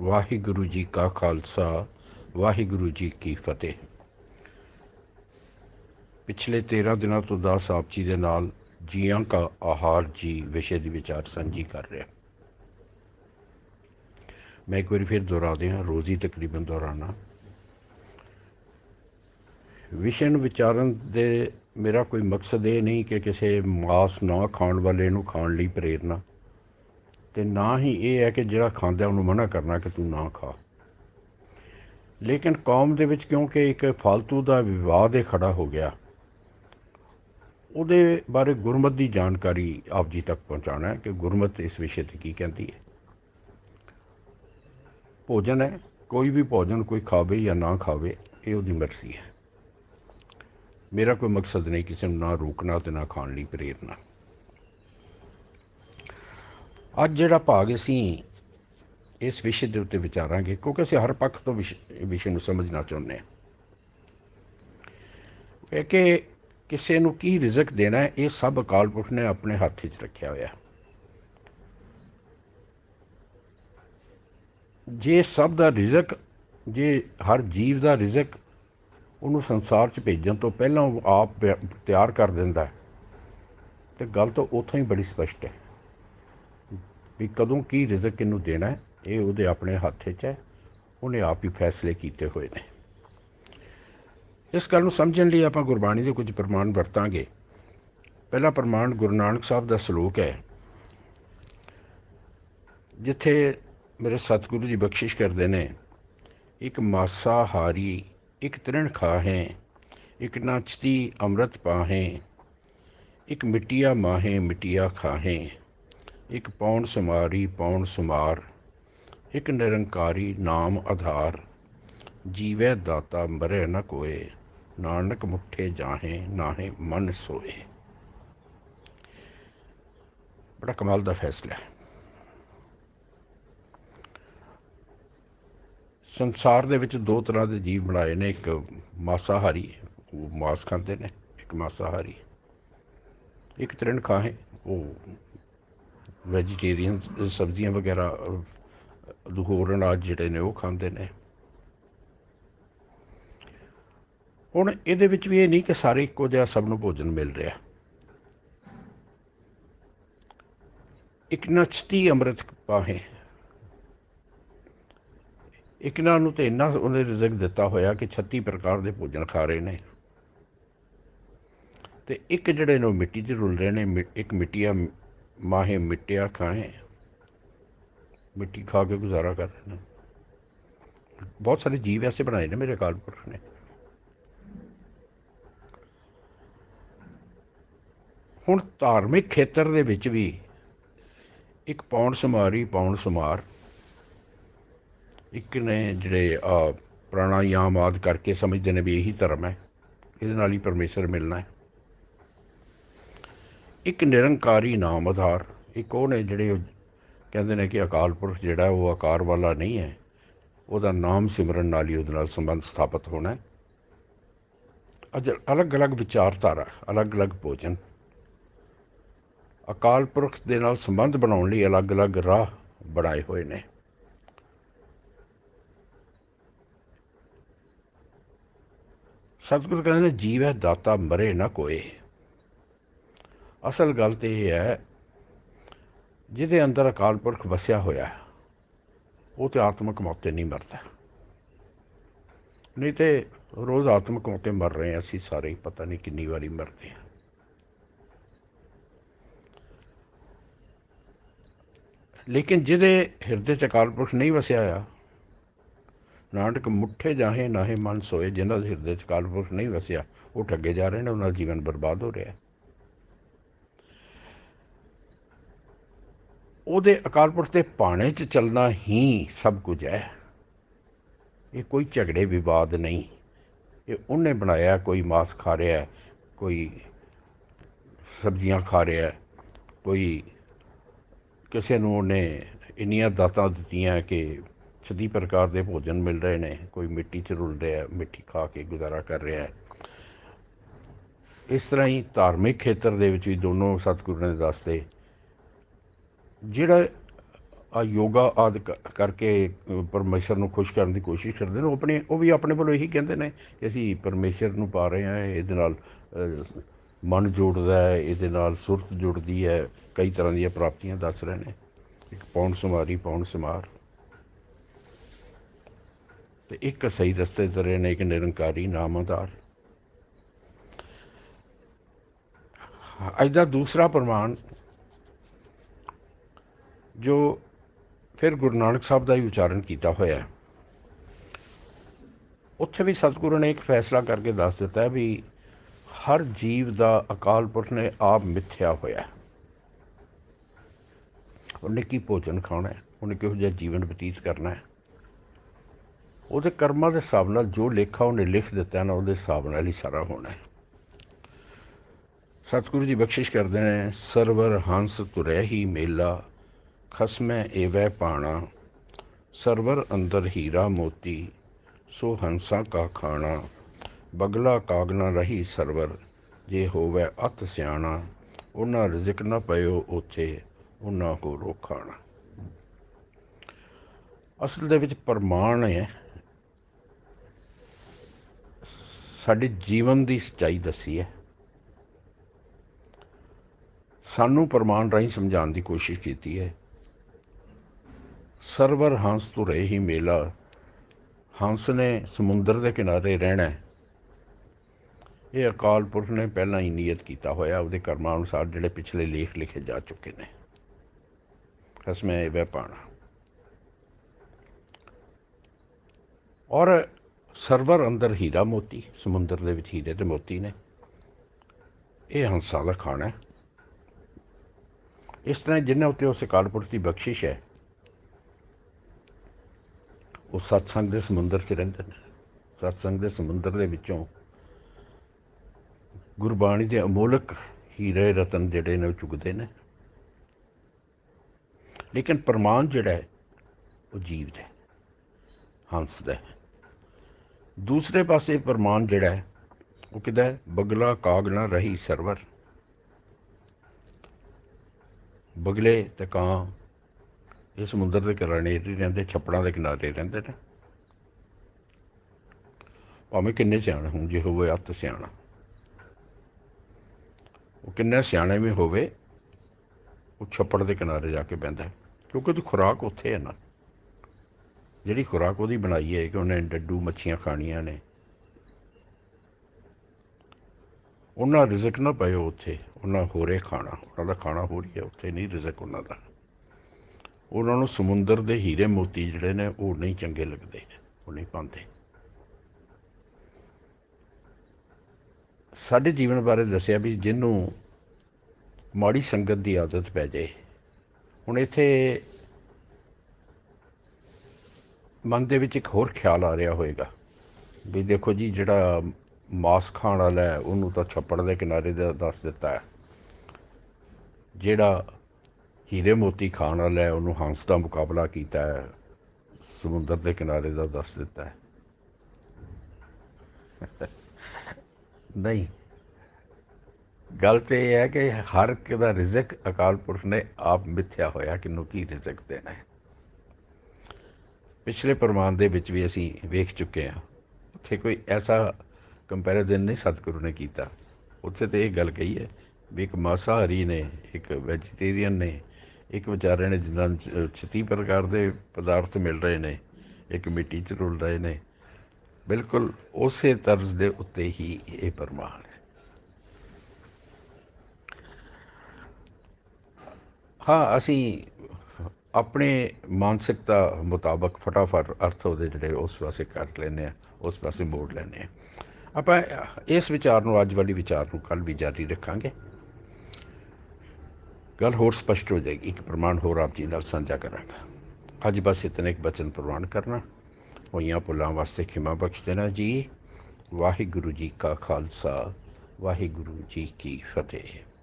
ਵਾਹਿਗੁਰੂ ਜੀ ਕਾ ਖਾਲਸਾ, ਵਾਹਿਗੁਰੂ ਜੀ ਕੀ ਫਤਿਹ। ਪਿਛਲੇ 13 ਦਿਨਾਂ ਤੋਂ ਦਾਸ ਆਪ ਜੀ ਦੇ ਨਾਲ ਜੀਆਂ ਕਾ ਆਹਾਰ ਜੀ ਵਿਸ਼ੇ ਦੀ ਵਿਚਾਰ ਸਾਂਝੀ ਕਰ ਰਿਹਾ। ਮੈਂ ਇੱਕ ਵਾਰੀ ਫਿਰ ਦੁਹਰਾ ਦਿਆਂ, ਰੋਜ਼ੀ ਤਕਰੀਬਨ ਦੁਹਰਾਨਾ ਵਿਸ਼ੇ ਨੂੰ ਵਿਚਾਰਨ ਦੇ ਮੇਰਾ ਕੋਈ ਮਕਸਦ ਇਹ ਨਹੀਂ ਕਿ ਕਿਸੇ ਮਾਸ ਨਾ ਖਾਣ ਵਾਲੇ ਨੂੰ ਖਾਣ ਲਈ ਪ੍ਰੇਰਨਾ ਤੇ ਨਾ ਹੀ ਇਹ ਹੈ ਕਿ ਜਿਹੜਾ ਖਾਂਦਾ ਉਹਨੂੰ ਮਨਾ ਕਰਨਾ ਕਿ ਤੂੰ ਨਾ ਖਾ। ਲੇਕਿਨ ਕੌਮ ਦੇ ਵਿੱਚ ਕਿਉਂਕਿ ਇੱਕ ਫालतू ਦਾ ਵਿਵਾਦ ਇਹ ਖੜਾ ਹੋ ਗਿਆ, ਉਹਦੇ ਬਾਰੇ ਗੁਰਮਤ ਦੀ ਜਾਣਕਾਰੀ ਆਪ ਜੀ ਤੱਕ ਪਹੁੰਚਾਉਣਾ ਹੈ ਕਿ ਗੁਰਮਤ ਇਸ ਵਿਸ਼ੇ ਤੇ ਕੀ ਕਹਿੰਦੀ ਹੈ। ਭੋਜਨ ਹੈ, ਕੋਈ ਵੀ ਭੋਜਨ ਕੋਈ ਖਾਵੇ ਜਾਂ ਨਾ ਖਾਵੇ, ਇਹ ਉਹਦੀ ਮਰਜ਼ੀ ਹੈ। ਮੇਰਾ ਕੋਈ ਮਕਸਦ ਨਹੀਂ ਕਿਸੇ ਨੂੰ ਨਾ ਰੋਕਣਾ ਤੇ ਨਾ ਖਾਣ ਲਈ ਪ੍ਰੇਰਨਾ ਅੱਜ ਜਿਹੜਾ ਭਾਗ ਅਸੀਂ ਇਸ ਵਿਸ਼ੇ ਦੇ ਉੱਤੇ ਵਿਚਾਰਾਂਗੇ, ਕਿਉਂਕਿ ਅਸੀਂ ਹਰ ਪੱਖ ਤੋਂ ਵਿਸ਼ੇ ਨੂੰ ਸਮਝਣਾ ਚਾਹੁੰਦੇ ਹਾਂ। ਕਿ ਕਿਸੇ ਨੂੰ ਕੀ ਰਿਜ਼ਕ ਦੇਣਾ ਹੈ, ਇਹ ਸਭ ਅਕਾਲ ਪੁਰਖ ਨੇ ਆਪਣੇ ਹੱਥ ਵਿੱਚ ਰੱਖਿਆ ਹੋਇਆ। ਜੇ ਸਭ ਦਾ ਰਿਜ਼ਕ, ਜੇ ਹਰ ਜੀਵ ਦਾ ਰਿਜ਼ਕ ਉਹਨੂੰ ਸੰਸਾਰ 'ਚ ਭੇਜਣ ਤੋਂ ਪਹਿਲਾਂ ਉਹ ਆਪ ਤਿਆਰ ਕਰ ਦਿੰਦਾ ਤੇ ਗੱਲ ਤਾਂ ਉੱਥੋਂ ਹੀ ਬੜੀ ਸਪਸ਼ਟ ਹੈ। ਵੀ ਕਦੋਂ ਕੀ ਰਿਜ਼ਕ ਇਹਨੂੰ ਦੇਣਾ ਹੈ, ਇਹ ਉਹਦੇ ਆਪਣੇ ਹੱਥ 'ਚ ਹੈ, ਉਹਨੇ ਆਪ ਹੀ ਫੈਸਲੇ ਕੀਤੇ ਹੋਏ ਨੇ। ਇਸ ਗੱਲ ਨੂੰ ਸਮਝਣ ਲਈ ਆਪਾਂ ਗੁਰਬਾਣੀ ਦੇ ਕੁਝ ਪ੍ਰਮਾਣ ਵਰਤਾਂਗੇ। ਪਹਿਲਾ ਪ੍ਰਮਾਣ ਗੁਰੂ ਨਾਨਕ ਸਾਹਿਬ ਦਾ ਸ਼ਲੋਕ ਹੈ, ਜਿੱਥੇ ਮੇਰੇ ਸਤਿਗੁਰੂ ਜੀ ਬਖਸ਼ਿਸ਼ ਕਰਦੇ ਨੇ, ਇੱਕ ਮਾਸਾ ਹਾਰੀ ਇੱਕ ਤ੍ਰਿਣ ਖਾਹੇ, ਇੱਕ ਨਾਚਤੀ ਅੰਮ੍ਰਿਤ ਪਾਹੇ, ਇੱਕ ਮਿੱਟੀਆ ਮਾਹੇ, ਮਿੱਟੀਆ ਖਾਹੇ। ਇੱਕ ਪੌਣ ਸੁਮਾਰੀ, ਪੌਣ ਸੁਮਾਰ, ਇੱਕ ਨਿਰੰਕਾਰੀ ਨਾਮ ਆਧਾਰ, ਜੀਵੈ ਦਾਤਾ ਮਰੇ ਨ ਕੋਏ, ਨਾਨਕ ਮੁੱਠੇ ਜਾਹੇ, ਨਾਹੇ ਮਨ ਸੋਏ। ਬੜਾ ਕਮਾਲ ਦਾ ਫੈਸਲਾ ਹੈ। ਸੰਸਾਰ ਦੇ ਵਿੱਚ ਦੋ ਤਰ੍ਹਾਂ ਦੇ ਜੀਵ ਬਣਾਏ ਨੇ, ਇੱਕ ਮਾਸਾਹਾਰੀ, ਉਹ ਮਾਸ ਖਾਂਦੇ ਨੇ, ਇੱਕ ਮਾਸਾਹਾਰੀ। ਇੱਕ ਤ੍ਰਿਣ ਖਾਹੇ, ਉਹ ਵੈਜੀਟੇਰੀਅਨ ਸਬਜ਼ੀਆਂ ਵਗੈਰਾ ਹੋਰ ਅਨਾਜ ਜਿਹੜੇ ਨੇ ਉਹ ਖਾਂਦੇ ਨੇ। ਹੁਣ ਇਹਦੇ ਵਿੱਚ ਵੀ ਇਹ ਨਹੀਂ ਕਿ ਸਾਰੇ ਇੱਕੋ ਜਿਹਾ ਸਭ ਨੂੰ ਭੋਜਨ ਮਿਲ ਰਿਹਾ। ਇੱਕ ਨਚਤੀ ਅੰਮ੍ਰਿਤ ਪਾਹੇ। ਇੱਕ ਨਾਲ ਨੂੰ ਤੇ ਇੰਨਾ ਉਹਨੇ ਰਿਜ਼ਕ ਦਿੱਤਾ ਹੋਇਆ ਕਿ 36 ਪ੍ਰਕਾਰ ਦੇ ਭੋਜਨ ਖਾ ਰਹੇ ਨੇ। ਤੇ ਇੱਕ ਜਿਹੜੇ ਨੇ ਮਿੱਟੀ 'ਚ ਰੁਲ ਰਹੇ ਨੇ ਇੱਕ ਮਿੱਟੀਆ ਮਾਹੇ ਮਿੱਟਿਆ ਖਾਏ। ਮਿੱਟੀ ਖਾ ਕੇ ਗੁਜ਼ਾਰਾ ਕਰ ਰਹੇ ਨੇ। ਬਹੁਤ ਸਾਰੇ ਜੀਵ ਐਸੇ ਬਣਾਏ ਨੇ ਮੇਰੇ ਅਕਾਲ ਪੁਰਖ ਨੇ। ਹੁਣ ਧਾਰਮਿਕ ਖੇਤਰ ਦੇ ਵਿੱਚ ਵੀ ਇੱਕ ਪੌਣ ਸਮਾਰੀ, ਪੌਣ ਸਮਾਰ। ਇੱਕ ਨੇ ਜਿਹੜੇ ਆ ਪ੍ਰਾਣਾਯਾਮ ਆਦ ਕਰਕੇ ਸਮਝਦੇ ਨੇ ਵੀ ਇਹੀ ਧਰਮ ਹੈ। ਇਹਦੇ ਨਾਲ ਹੀ ਪਰਮੇਸ਼ਰ ਮਿਲਣਾ ਹੈ। ਇੱਕ ਨਿਰੰਕਾਰੀ ਨਾਮ ਆਧਾਰ ਇੱਕ ਉਹ ਨੇ ਜਿਹੜੇ ਕਹਿੰਦੇ ਨੇ ਕਿ ਅਕਾਲ ਪੁਰਖ ਜਿਹੜਾ ਉਹ ਆਕਾਰ ਵਾਲਾ ਨਹੀਂ ਹੈ। ਉਹਦਾ ਨਾਮ ਸਿਮਰਨ ਨਾਲ ਹੀ ਉਹਦੇ ਨਾਲ ਸੰਬੰਧ ਸਥਾਪਿਤ ਹੋਣਾ ਹੈ। ਅਜ ਅਲੱਗ-ਅਲੱਗ ਵਿਚਾਰਧਾਰਾ, ਅਲੱਗ-ਅਲੱਗ ਭੋਜਨ। ਅਕਾਲ ਪੁਰਖ ਦੇ ਨਾਲ ਸੰਬੰਧ ਬਣਾਉਣ ਲਈ ਅਲੱਗ-ਅਲੱਗ ਰਾਹ ਬਣਾਏ ਹੋਏ ਨੇ। ਸਤਿਗੁਰੂ ਕਹਿੰਦੇ ਨੇ, ਜੀਵ ਹੈ ਦਾਤਾ ਮਰੇ ਨਾ ਕੋਏ। ਅਸਲ ਗੱਲ ਤੇ ਇਹ ਹੈ, ਜਿਹਦੇ ਅੰਦਰ ਅਕਾਲ ਪੁਰਖ ਵਸਿਆ ਹੋਇਆ ਉਹ ਤੇ ਆਤਮਿਕ ਮੌਤ ਨਹੀਂ ਮਰਦਾ। ਨਹੀਂ ਤੇ ਰੋਜ਼ ਆਤਮਿਕ ਮੌਤ ਮਰ ਰਹੇ ਆ ਅਸੀਂ ਸਾਰੇ, ਪਤਾ ਨਹੀਂ ਕਿੰਨੀ ਵਾਰੀ ਮਰਦੇ ਆ ਲੇਕਿਨ ਜਿਹਦੇ ਹਿਰਦੇ ਚ ਅਕਾਲ ਪੁਰਖ ਨਹੀਂ ਵਸਿਆ ਆ ਨਾਟਕ ਮੁੱਠੇ ਜਾਹੇ ਨਾਹੇ ਮਨ ਸੋਏ ਜਿਨ੍ਹਾਂ ਦੇ ਹਿਰਦੇ ਚ ਅਕਾਲ ਪੁਰਖ ਨਹੀਂ ਵਸਿਆ, ਉਹ ਠੱਗੇ ਜਾ ਰਹੇ ਨੇ, ਉਹਨਾਂ ਦਾ ਜੀਵਨ ਬਰਬਾਦ ਹੋ ਰਿਹਾ ਹੈ। ਉਹਦੇ ਅਕਾਲ ਪੁਰਖ ਦੇ ਪਾਣੇ 'ਚ ਚੱਲਣਾ ਹੀ ਸਭ ਕੁਝ ਹੈ। ਇਹ ਕੋਈ ਝਗੜੇ ਵਿਵਾਦ ਨਹੀਂ। ਇਹ ਉਹਨੇ ਬਣਾਇਆ, ਕੋਈ ਮਾਸ ਖਾ ਰਿਹਾ, ਕੋਈ ਸਬਜ਼ੀਆਂ ਖਾ ਰਿਹਾ, ਕੋਈ ਕਿਸੇ ਨੂੰ ਉਹਨੇ ਇੰਨੀਆਂ ਦਾਤਾਂ ਦਿੱਤੀਆਂ ਕਿ ਛੱਤੀ ਪ੍ਰਕਾਰ ਦੇ ਭੋਜਨ ਮਿਲ ਰਹੇ ਨੇ। ਕੋਈ ਮਿੱਟੀ 'ਚ ਰੁਲ ਰਿਹਾ, ਮਿੱਟੀ ਖਾ ਕੇ ਗੁਜ਼ਾਰਾ ਕਰ ਰਿਹਾ। ਹੈ ਇਸ ਤਰ੍ਹਾਂ ਹੀ ਧਾਰਮਿਕ ਖੇਤਰ ਦੇ ਵਿੱਚ ਵੀ ਦੋਨੋਂ ਸਤਿਗੁਰੂ ਨੇ ਦੱਸਦੇ ਜਿਹੜਾ ਆ ਯੋਗਾ ਆਦਿ ਕਰਕੇ ਅ, ਪਰਮੇਸ਼ਰ ਨੂੰ ਖੁਸ਼ ਕਰਨ ਦੀ ਕੋਸ਼ਿਸ਼ ਕਰਦੇ ਨੇ ਉਹ ਆਪਣੇ ਉਹ ਵੀ ਆਪਣੇ ਵੱਲੋਂ ਇਹੀ ਕਹਿੰਦੇ ਨੇ ਕਿ ਅਸੀਂ ਪਰਮੇਸ਼ਰ ਨੂੰ ਪਾ ਰਹੇ ਹਾਂ ਇਹਦੇ ਨਾਲ ਮਨ ਜੁੜਦਾ ਹੈ ਇਹਦੇ ਨਾਲ ਸੁਰਤ ਜੁੜਦੀ ਹੈ ਕਈ ਤਰ੍ਹਾਂ ਦੀਆਂ ਪ੍ਰਾਪਤੀਆਂ ਦੱਸ ਰਹੇ ਨੇ। ਇੱਕ ਪੌਣ ਸੁਮਾਰੀ ਪੌਣ ਸਮਾਰ। ਤੇ ਇੱਕ ਸਹੀ ਰਸਤੇ ਤੇ ਰਹੇ ਨੇ ਇੱਕ ਨਿਰੰਕਾਰੀ ਨਾਮ ਆਧਾਰ। ਅੱਜ ਦਾ ਦੂਸਰਾ ਪ੍ਰਮਾਣ ਜੋ ਫਿਰ ਗੁਰੂ ਨਾਨਕ ਸਾਹਿਬ ਦਾ ਹੀ ਉਚਾਰਨ ਕੀਤਾ ਹੋਇਆ ਹੈ। ਉੱਥੇ ਵੀ ਸਤਿਗੁਰੂ ਨੇ ਇੱਕ ਫੈਸਲਾ ਕਰਕੇ ਦੱਸ ਦਿੱਤਾ ਹੈ ਵੀ ਹਰ ਜੀਵ ਦਾ ਅਕਾਲ ਪੁਰਖ ਨੇ ਆਪ ਮਿਥਿਆ ਹੋਇਆ ਹੈ। ਉਹਨੇ ਕੀ ਭੋਜਨ ਖਾਣਾ ਹੈ? ਉਹਨੇ ਕਿਹੋ ਜਿਹਾ ਜੀਵਨ ਬਤੀਤ ਕਰਨਾ ਹੈ? ਉਹਦੇ ਕਰਮਾਂ ਦੇ ਹਿਸਾਬ ਨਾਲ ਜੋ ਲੇਖਾ ਉਹਨੇ ਲਿਖ ਦਿੱਤਾ ਨਾ, ਉਹਦੇ ਹਿਸਾਬ ਨਾਲ ਹੀ ਸਾਰਾ ਹੋਣਾ ਹੈ। ਸਤਿਗੁਰੂ ਜੀ ਬਖਸ਼ਿਸ਼ ਕਰਦੇ ਨੇ, ਸਰਵਰ ਹੰਸ ਤੁਰੈ ਹੀ ਮੇਲਾ ਖਸਮੈ ਏਵੈ ਪਾਣਾ, ਸਰਵਰ ਅੰਦਰ ਹੀਰਾ ਮੋਤੀ, ਸੋ ਹੰਸਾ ਕਾ ਖਾਣਾ, ਬਗਲਾ ਕਾਗਨਾ ਰਹੀ ਸਰਵਰ, ਜੇ ਹੋਵੇ ਅਤ ਸਿਆਣਾ, ਉਹਨਾਂ ਰਿਜ਼ਕ ਨਾ ਪਇਓ ਉਥੇ, ਉਹਨਾਂ ਕੋ ਰੋਖਾਣਾ। ਅਸਲ ਦੇ ਵਿੱਚ ਪ੍ਰਮਾਣ ਹੈ, ਸਾਡੇ ਜੀਵਨ ਦੀ ਸਚਾਈ ਦੱਸੀ ਹੈ। ਸਾਨੂੰ ਪ੍ਰਮਾਣ ਰਾਹੀਂ ਸਮਝਾਉਣ ਦੀ ਕੋਸ਼ਿਸ਼ ਕੀਤੀ ਹੈ। ਸਰਵਰ ਹੰਸ ਤੋਂ ਰਹੇ ਹੀ ਮੇਲਾ। ਹੰਸ ਨੇ ਸਮੁੰਦਰ ਦੇ ਕਿਨਾਰੇ ਰਹਿਣਾ ਇਹ ਅਕਾਲ ਪੁਰਖ ਨੇ ਪਹਿਲਾਂ ਹੀ ਨੀਅਤ ਕੀਤਾ ਹੋਇਆ, ਉਹਦੇ ਕਰਮਾਂ ਅਨੁਸਾਰ ਜਿਹੜੇ ਪਿਛਲੇ ਲੇਖ ਲਿਖੇ ਜਾ ਚੁੱਕੇ ਨੇ। ਖਸਮੇ ਇਹ ਪਾਣਾ ਔਰ ਸਰਵਰ ਅੰਦਰ ਹੀਰਾ ਮੋਤੀ, ਸਮੁੰਦਰ ਦੇ ਵਿੱਚ ਹੀਰੇ ਤੇ ਮੋਤੀ ਨੇ। ਇਹ ਹੰਸਾਂ ਦਾ ਖਾਣਾ ਇਸ ਤਰ੍ਹਾਂ ਜਿਨ੍ਹਾਂ ਉੱਤੇ ਉਸ ਅਕਾਲ ਪੁਰਖ ਦੀ ਬਖਸ਼ਿਸ਼ ਹੈ ਉਹ ਸਤਸੰਗ ਦੇ ਸਮੁੰਦਰ 'ਚ ਰਹਿੰਦੇ ਨੇ। ਸਤਸੰਗ ਦੇ ਸਮੁੰਦਰ ਦੇ ਵਿੱਚੋਂ ਗੁਰਬਾਣੀ ਦੇ ਅਮੋਲਕ ਹੀਰੇ ਰਤਨ ਜਿਹੜੇ ਨੇ ਉਹ ਚੁਗਦੇ ਨੇ। ਲੇਕਿਨ ਪ੍ਰਮਾਣ ਜਿਹੜਾ ਹੈ, ਉਹ ਜੀਵ ਦਾ ਹੰਸ ਦਾ ਦੂਸਰੇ ਪਾਸੇ ਪ੍ਰਮਾਣ ਜਿਹੜਾ ਹੈ, ਉਹ ਕਿਹਦਾ ਬਗਲਾ ਕਾਗ ਰਹੀ ਸਰਵਰ। ਬਗਲੇ ਤੇ ਕਾਂ ਇਹ ਸਮੁੰਦਰ ਦੇ ਕਿਨਾਰੇ ਹੀ ਰਹਿੰਦੇ, ਛੱਪੜਾਂ ਦੇ ਕਿਨਾਰੇ ਰਹਿੰਦੇ ਨੇ। ਭਾਵੇਂ ਕਿੰਨੇ ਸਿਆਣੇ ਹੋਣ, ਜੇ ਹੋਵੇ ਅੱਤ ਸਿਆਣਾ। ਉਹ ਕਿੰਨੇ ਸਿਆਣੇ ਵੀ ਹੋਵੇ, ਉਹ ਛੱਪੜ ਦੇ ਕਿਨਾਰੇ ਜਾ ਕੇ ਬਹਿੰਦਾ ਕਿਉਂਕਿ ਉਹਦੀ ਖੁਰਾਕ ਉੱਥੇ ਹੈ ਨਾ। ਜਿਹੜੀ ਖੁਰਾਕ ਉਹਦੀ ਬਣਾਈ ਹੈ, ਕਿ ਉਹਨੇ ਡੱਡੂ ਮੱਛੀਆਂ ਖਾਣੀਆਂ ਨੇ। ਉਹਨਾਂ ਰਿਜ਼ਕ ਨਾ ਪਇਓ ਉੱਥੇ। ਉਹਨਾਂ ਹੋਰੇ ਖਾਣਾ, ਉਹਨਾਂ ਦਾ ਖਾਣਾ ਹੋ ਰਹੀ ਹੈ, ਉੱਥੇ ਨਹੀਂ ਰਿਜ਼ਕ ਉਹਨਾਂ ਦਾ। ਉਹਨਾਂ ਨੂੰ ਸਮੁੰਦਰ ਦੇ ਹੀਰੇ ਮੋਤੀ ਜਿਹੜੇ ਨੇ, ਉਹ ਨਹੀਂ ਚੰਗੇ ਲੱਗਦੇ, ਉਹ ਨਹੀਂ ਪਾਉਂਦੇ। ਸਾਡੇ ਜੀਵਨ ਬਾਰੇ ਦੱਸਿਆ ਵੀ ਜਿਹਨੂੰ ਮਾੜੀ ਸੰਗਤ ਦੀ ਆਦਤ ਪੈ ਜਾਏ, ਹੁਣ ਇੱਥੇ ਮਨ ਦੇ ਵਿੱਚ ਇੱਕ ਹੋਰ ਖਿਆਲ ਆ ਰਿਹਾ ਹੋਵੇਗਾ ਵੀ ਦੇਖੋ ਜੀ, ਜਿਹੜਾ ਮਾਸ ਖਾਣ ਵਾਲਾ ਹੈ, ਉਹਨੂੰ ਤਾਂ ਛੱਪੜ ਦੇ ਕਿਨਾਰੇ ਦਾ ਦੱਸ ਦਿੱਤਾ ਹੈ। ਜਿਹੜਾ ਹੀਰੇ ਮੋਤੀ ਖਾਣ ਵਾਲਾ ਉਹਨੂੰ ਹੰਸ ਦਾ ਮੁਕਾਬਲਾ ਕੀਤਾ ਹੈ, ਸਮੁੰਦਰ ਦੇ ਕਿਨਾਰੇ ਦਾ ਦੱਸ ਦਿੱਤਾ ਹੈ। ਨਹੀਂ, ਗੱਲ ਤੇ ਇਹ ਹੈ ਕਿ ਹਰ ਇੱਕ ਦਾ ਰਿਜ਼ਕ ਅਕਾਲ ਪੁਰਖ ਨੇ ਆਪ ਮਿੱਥਿਆ ਹੋਇਆ ਕਿ ਨੂੰ ਕੀ ਰਿਜ਼ਕ ਦੇਣਾ ਹੈ। ਪਿਛਲੇ ਪ੍ਰਮਾਣ ਦੇ ਵਿੱਚ ਵੀ ਅਸੀਂ ਵੇਖ ਚੁੱਕੇ ਹਾਂ, ਉੱਥੇ ਕੋਈ ਐਸਾ ਕੰਪੈਰੀਜ਼ਨ ਨਹੀਂ ਸਤਿਗੁਰੂ ਨੇ ਕੀਤਾ। ਉੱਥੇ ਤੇ ਇਹ ਗੱਲ ਕਹੀ ਹੈ ਵੀ ਇੱਕ ਮਾਸਾਹਾਰੀ ਨੇ, ਇੱਕ ਵੈਜੀਟੇਰੀਅਨ ਨੇ ਇੱਕ ਵਿਚਾਰੇ ਨੇ ਜਿਨ੍ਹਾਂ ਨੂੰ 36 ਪ੍ਰਕਾਰ ਦੇ ਪਦਾਰਥ ਮਿਲ ਰਹੇ ਨੇ, ਇੱਕ ਮਿੱਟੀ 'ਚ ਰੁਲ ਰਹੇ ਨੇ, ਬਿਲਕੁਲ ਉਸੇ ਤਰਜ਼ ਦੇ ਉੱਤੇ ਹੀ ਇਹ ਪ੍ਰਮਾਣ ਹੈ। ਹਾਂ, ਅਸੀਂ ਆਪਣੇ ਮਾਨਸਿਕਤਾ ਮੁਤਾਬਕ ਫਟਾਫਟ ਅਰਥ ਉਹਦੇ ਜਿਹੜੇ ਉਸ ਪਾਸੇ ਕੱਟ ਲੈਂਦੇ ਆ ਉਸ ਪਾਸੇ ਮੋੜ ਲੈਂਦੇ ਆ ਆਪਾਂ ਇਸ ਵਿਚਾਰ ਨੂੰ, ਅੱਜ ਵਾਲੀ ਵਿਚਾਰ ਨੂੰ ਕੱਲ ਵੀ ਜਾਰੀ ਰੱਖਾਂਗੇ। ਗੱਲ ਹੋਰ ਸਪਸ਼ਟ ਹੋ ਜਾਏਗੀ, ਇੱਕ ਪ੍ਰਮਾਣ ਹੋਰ ਆਪ ਜੀ ਨਾਲ ਸਾਂਝਾ ਕਰਾਂਗਾ। ਅੱਜ ਬਸ ਇਤਨੇ ਇੱਕ ਬਚਨ ਪ੍ਰਵਾਨ ਕਰਨਾ। ਹੋਈਆਂ ਭੁੱਲਾਂ ਵਾਸਤੇ ਖਿਮਾ ਬਖਸ਼ ਦੇਣਾ ਜੀ। ਵਾਹਿਗੁਰੂ ਜੀ ਕਾ ਖਾਲਸਾ, ਵਾਹਿਗੁਰੂ ਜੀ ਕੀ ਫਤਿਹ।